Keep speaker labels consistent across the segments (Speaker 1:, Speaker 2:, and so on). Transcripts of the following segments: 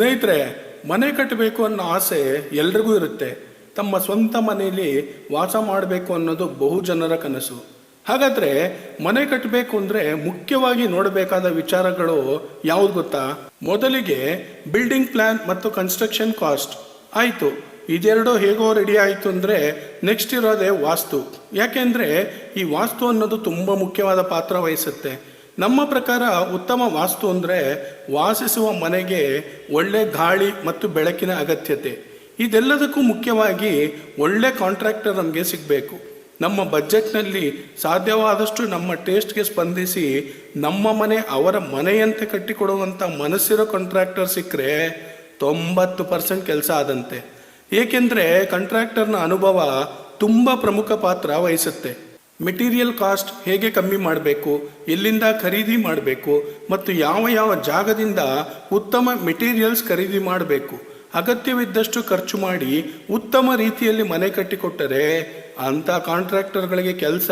Speaker 1: ಸ್ನೇಹಿತರೆ, ಮನೆ ಕಟ್ಟಬೇಕು ಅನ್ನೋ ಆಸೆ ಎಲ್ರಿಗೂ ಇರುತ್ತೆ. ತಮ್ಮ ಸ್ವಂತ ಮನೆಯಲ್ಲಿ ವಾಸ ಮಾಡಬೇಕು ಅನ್ನೋದು ಬಹು ಜನರ ಕನಸು. ಹಾಗಾದ್ರೆ ಮನೆ ಕಟ್ಟಬೇಕು ಅಂದ್ರೆ ಮುಖ್ಯವಾಗಿ ನೋಡಬೇಕಾದ ವಿಚಾರಗಳು ಯಾವ್ದು ಗೊತ್ತಾ? ಮೊದಲಿಗೆ ಬಿಲ್ಡಿಂಗ್ ಪ್ಲಾನ್ ಮತ್ತು ಕನ್ಸ್ಟ್ರಕ್ಷನ್ ಕಾಸ್ಟ್ ಆಯಿತು, ಇದೆರಡು ಹೇಗೋ ರೆಡಿ ಆಯಿತು ಅಂದರೆ ನೆಕ್ಸ್ಟ್ ಇರೋದೇ ವಾಸ್ತು. ಯಾಕೆಂದರೆ ಈ ವಾಸ್ತು ಅನ್ನೋದು ತುಂಬ ಮುಖ್ಯವಾದ ಪಾತ್ರ ವಹಿಸುತ್ತೆ. ನಮ್ಮ ಪ್ರಕಾರ ಉತ್ತಮ ವಾಸ್ತು ಅಂದರೆ ವಾಸಿಸುವ ಮನೆಗೆ ಒಳ್ಳೆ ಗಾಳಿ ಮತ್ತು ಬೆಳಕಿನ ಅಗತ್ಯತೆ. ಇದೆಲ್ಲದಕ್ಕೂ ಮುಖ್ಯವಾಗಿ ಒಳ್ಳೆ ಕಾಂಟ್ರಾಕ್ಟರ್ ನಮಗೆ ಸಿಗಬೇಕು. ನಮ್ಮ ಬಜೆಟ್ನಲ್ಲಿ ಸಾಧ್ಯವಾದಷ್ಟು ನಮ್ಮ ಟೇಸ್ಟ್ಗೆ ಸ್ಪಂದಿಸಿ ನಮ್ಮ ಮನೆ ಅವರ ಮನೆಯಂತೆ ಕಟ್ಟಿಕೊಡುವಂಥ ಮನಸ್ಸಿರೋ ಕಾಂಟ್ರಾಕ್ಟರ್ ಸಿಕ್ಕರೆ ತೊಂಬತ್ತು ಪರ್ಸೆಂಟ್ ಕೆಲಸ ಆದಂತೆ. ಏಕೆಂದರೆ ಕಾಂಟ್ರಾಕ್ಟರ್ನ ಅನುಭವ ತುಂಬ ಪ್ರಮುಖ ಪಾತ್ರ ವಹಿಸುತ್ತೆ. ಮೆಟೀರಿಯಲ್ ಕಾಸ್ಟ್ ಹೇಗೆ ಕಮ್ಮಿ ಮಾಡಬೇಕು, ಎಲ್ಲಿಂದ ಖರೀದಿ ಮಾಡಬೇಕು ಮತ್ತು ಯಾವ ಯಾವ ಜಾಗದಿಂದ ಉತ್ತಮ ಮೆಟೀರಿಯಲ್ಸ್ ಖರೀದಿ ಮಾಡಬೇಕು, ಅಗತ್ಯವಿದ್ದಷ್ಟು ಖರ್ಚು ಮಾಡಿ ಉತ್ತಮ ರೀತಿಯಲ್ಲಿ ಮನೆ ಕಟ್ಟಿಕೊಟ್ಟರೆ ಅಂಥ ಕಾಂಟ್ರಾಕ್ಟರ್ಗಳಿಗೆ ಕೆಲಸ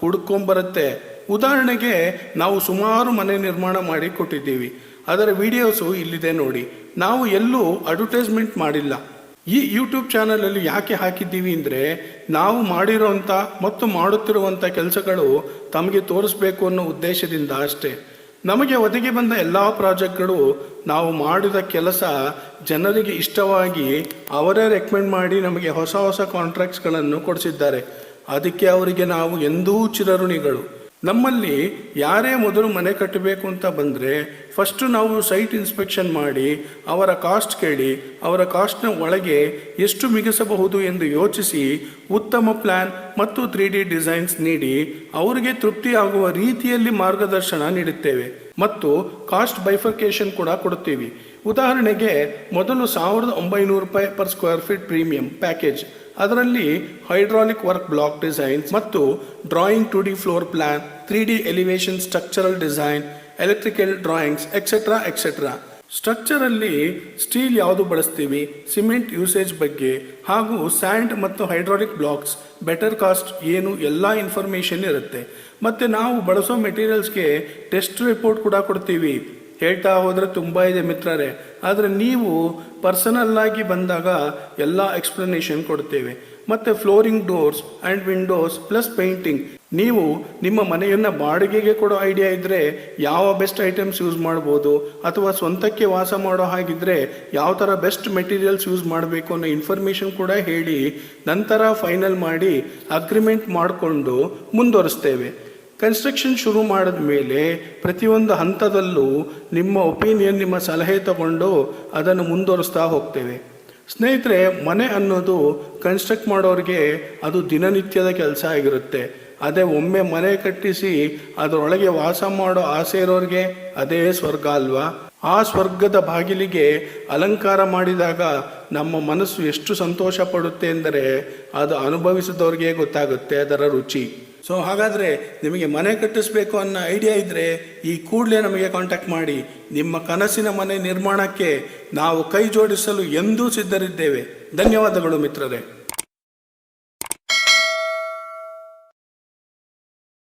Speaker 1: ಹುಡ್ಕೊಂಬರುತ್ತೆ. ಉದಾಹರಣೆಗೆ ನಾವು ಸುಮಾರು ಮನೆ ನಿರ್ಮಾಣ ಮಾಡಿ ಕೊಟ್ಟಿದ್ದೀವಿ ಅದರ ವಿಡಿಯೋಸು ಇಲ್ಲಿದೆ ನೋಡಿ. ನಾವು ಎಲ್ಲೂ ಅಡ್ವರ್ಟೈಸ್ಮೆಂಟ್ ಮಾಡಿಲ್ಲ. ಈ ಯೂಟ್ಯೂಬ್ ಚಾನಲಲ್ಲಿ ಯಾಕೆ ಹಾಕಿದ್ದೀವಿ ಅಂದರೆ ನಾವು ಮಾಡಿರೋಂಥ ಮತ್ತು ಮಾಡುತ್ತಿರುವಂಥ ಕೆಲಸಗಳು ತಮಗೆ ತೋರಿಸ್ಬೇಕು ಅನ್ನೋ ಉದ್ದೇಶದಿಂದ ಅಷ್ಟೇ. ನಮಗೆ ಒದಗಿ ಬಂದ ಎಲ್ಲ ಪ್ರಾಜೆಕ್ಟ್ಗಳು ನಾವು ಮಾಡಿದ ಕೆಲಸ ಜನರಿಗೆ ಇಷ್ಟವಾಗಿ ಅವರೇ ರೆಕಮೆಂಡ್ ಮಾಡಿ ನಮಗೆ ಹೊಸ ಹೊಸ ಕಾಂಟ್ರಾಕ್ಟ್ಸ್ಗಳನ್ನು ಕೊಡಿಸಿದ್ದಾರೆ. ಅದಕ್ಕೆ ಅವರಿಗೆ ನಾವು ಎಂದೂ ಚಿರಋಣಿಗಳು. ನಮ್ಮಲ್ಲಿ ಯಾರೇ ಮೊದಲು ಮನೆ ಕಟ್ಟಬೇಕು ಅಂತ ಬಂದರೆ ಫಸ್ಟು ನಾವು ಸೈಟ್ ಇನ್ಸ್ಪೆಕ್ಷನ್ ಮಾಡಿ, ಅವರ ಕಾಸ್ಟ್ ಕೇಳಿ, ಅವರ ಕಾಸ್ಟ್ನ ಒಳಗೆ ಎಷ್ಟು ಮಿಗಿಸಬಹುದು ಎಂದು ಯೋಚಿಸಿ ಉತ್ತಮ ಪ್ಲ್ಯಾನ್ ಮತ್ತು ತ್ರೀ ಡಿ ಡಿಸೈನ್ಸ್ ನೀಡಿ ಅವರಿಗೆ ತೃಪ್ತಿಯಾಗುವ ರೀತಿಯಲ್ಲಿ ಮಾರ್ಗದರ್ಶನ ನೀಡುತ್ತೇವೆ. ಮತ್ತು ಕಾಸ್ಟ್ ಬೈಫರ್ಕೇಶನ್ ಕೂಡ ಕೊಡುತ್ತೀವಿ. ಉದಾಹರಣೆಗೆ, ಮೊದಲು ಸಾವಿರದ ಒಂಬೈನೂರು ರೂಪಾಯಿ per square feet premium package ಅದರಲ್ಲಿ ಹೈಡ್ರಾಲಿಕ್ ವರ್ಕ್ ಬ್ಲಾಕ್ ಡಿಸೈನ್ಸ್ ಮತ್ತು drawing two D floor plan three D elevation structural design electrical drawings etcetera etcetera ಸ್ಟ್ರಕ್ಚರಲ್ಲಿ steel ಯಾವುದು ಬಳಸ್ತೀವಿ? ಸಿಮೆಂಟ್ ಯೂಸೇಜ್ ಬಗ್ಗೆ ಹಾಗೂ ಸ್ಯಾಂಡ್ ಮತ್ತು ಹೈಡ್ರಾಲಿಕ್ ಬ್ಲಾಕ್ಸ್ ಬೆಟರ್ ಕಾಸ್ಟ್ ಏನು ಎಲ್ಲ information ಇರುತ್ತೆ. ಮತ್ತು ನಾವು ಬಳಸೋ ಮೆಟೀರಿಯಲ್ಸ್ಗೆ ಟೆಸ್ಟ್ ರಿಪೋರ್ಟ್ ಕೂಡ ಕೊಡ್ತೀವಿ. ಹೇಳ್ತಾ ಹೋದರೆ ತುಂಬ ಇದೆ ಮಿತ್ರರೇ. ಆದರೆ ನೀವು ಪರ್ಸನಲ್ಲಾಗಿ ಬಂದಾಗ ಎಲ್ಲ ಎಕ್ಸ್ಪ್ಲನೇಷನ್ ಕೊಡ್ತೇವೆ. ಮತ್ತು flooring doors and windows plus painting ನೀವು ನಿಮ್ಮ ಮನೆಯನ್ನು ಬಾಡಿಗೆಗೆ ಕೊಡೋ ಐಡಿಯಾ ಇದ್ದರೆ ಯಾವ ಬೆಸ್ಟ್ ಐಟಮ್ಸ್ ಯೂಸ್ ಮಾಡ್ಬೋದು? ಅಥವಾ ಸ್ವಂತಕ್ಕೆ ವಾಸ ಮಾಡೋ ಹಾಗಿದ್ದರೆ ಯಾವ ಥರ ಬೆಸ್ಟ್ ಮೆಟೀರಿಯಲ್ಸ್ ಯೂಸ್ ಮಾಡಬೇಕು ಅನ್ನೋ ಇನ್ಫಾರ್ಮೇಷನ್ ಕೂಡ ಹೇಳಿ, ನಂತರ ಫೈನಲ್ ಮಾಡಿ ಅಗ್ರಿಮೆಂಟ್ ಮಾಡಿಕೊಂಡು ಮುಂದುವರಿಸ್ತೇವೆ. ಕನ್ಸ್ಟ್ರಕ್ಷನ್ ಶುರು ಮಾಡಿದ ಮೇಲೆ ಪ್ರತಿಯೊಂದು ಹಂತದಲ್ಲೂ ನಿಮ್ಮ ಒಪಿನಿಯನ್, ನಿಮ್ಮ ಸಲಹೆ ತಗೊಂಡು ಅದನ್ನು ಮುಂದುವರಿಸ್ತಾ ಹೋಗ್ತೇವೆ. ಸ್ನೇಹಿತರೆ, ಮನೆ ಅನ್ನೋದು ಕನ್ಸ್ಟ್ರಕ್ಟ್ ಮಾಡೋರಿಗೆ ಅದು ದಿನನಿತ್ಯದ ಕೆಲಸ ಆಗಿರುತ್ತೆ. ಅದೇ ಒಮ್ಮೆ ಮನೆ ಕಟ್ಟಿಸಿ ಅದರೊಳಗೆ ವಾಸ ಮಾಡೋ ಆಸೆ ಇರೋರಿಗೆ ಅದೇ ಸ್ವರ್ಗ ಅಲ್ವಾ? ಆ ಸ್ವರ್ಗದ ಬಾಗಿಲಿಗೆ ಅಲಂಕಾರ ಮಾಡಿದಾಗ ನಮ್ಮ ಮನಸ್ಸು ಎಷ್ಟು ಸಂತೋಷ ಪಡುತ್ತೆ ಎಂದರೆ ಅದು ಅನುಭವಿಸಿದವ್ರಿಗೆ ಗೊತ್ತಾಗುತ್ತೆ ಅದರ ರುಚಿ. ಸೊ ಹಾಗಾದರೆ ನಿಮಗೆ ಮನೆ ಕಟ್ಟಿಸ್ಬೇಕು ಅನ್ನೋ ಐಡಿಯಾ ಇದ್ದರೆ ಈ ಕೂಡಲೇ ನಮಗೆ ಕಾಂಟ್ಯಾಕ್ಟ್ ಮಾಡಿ. ನಿಮ್ಮ ಕನಸಿನ ಮನೆ ನಿರ್ಮಾಣಕ್ಕೆ ನಾವು ಕೈ ಜೋಡಿಸಲು ಎಂದೂ ಸಿದ್ಧರಿದ್ದೇವೆ. ಧನ್ಯವಾದಗಳು ಮಿತ್ರರೇ.